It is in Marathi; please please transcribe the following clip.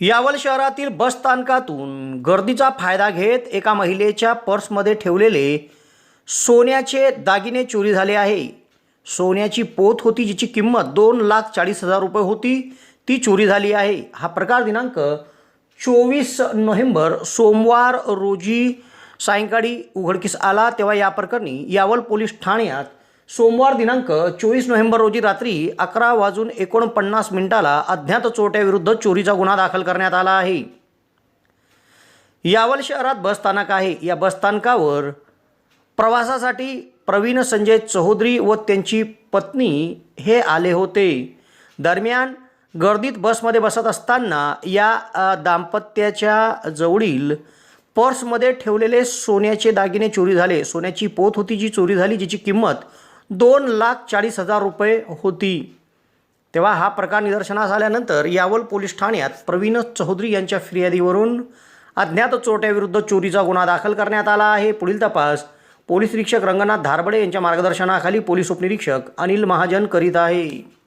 यावल शहरातील बस स्थानकातून गर्दीचा फायदा घेत एका महिलेच्या पर्समध्ये ठेवलेले सोन्याचे दागिने चोरी झाले आहे. सोन्याची पोत होती जिची किंमत दोन लाख चाळीस हजार रुपये होती ती चोरी झाली आहे. हा प्रकार दिनांक चोवीस नोव्हेंबर सोमवार रोजी सायंकाळी उघडकीस आला. तेव्हा या प्रकरणी यावल पोलीस ठाण्यात सोमवार दिनांक चोवीस नोव्हेंबर रोजी रात्री अकरा वाजून एकोणपन्नास मिनिटाला अज्ञात चोरट्याविरुद्ध चोरीचा गुन्हा दाखल करण्यात आला आहे. यावल शहरात बसस्थानक आहे. या बसस्थानकावर प्रवासासाठी प्रवीण संजय चौधरी व त्यांची पत्नी हे आले होते. दरम्यान गर्दीत बसमध्ये बसत असताना या दाम्पत्याच्या जवळील पर्समध्ये ठेवलेले सोन्याचे दागिने चोरी झाले. सोन्याची पोत होती जी चोरी झाली जिची किंमत दोन लाख चाळीस हजार रुपये होती. तेव्हा हा प्रकार निदर्शनास आल्यानंतर यावल पोलीस ठाण्यात प्रवीण चौधरी यांच्या फिर्यादीवरून अज्ञात चोरट्याविरुद्ध चोरीचा गुन्हा दाखल करण्यात आला आहे. पुढील तपास पोलीस निरीक्षक रंगनाथ धारबडे यांच्या मार्गदर्शनाखाली पोलीस उपनिरीक्षक अनिल महाजन करीत आहे.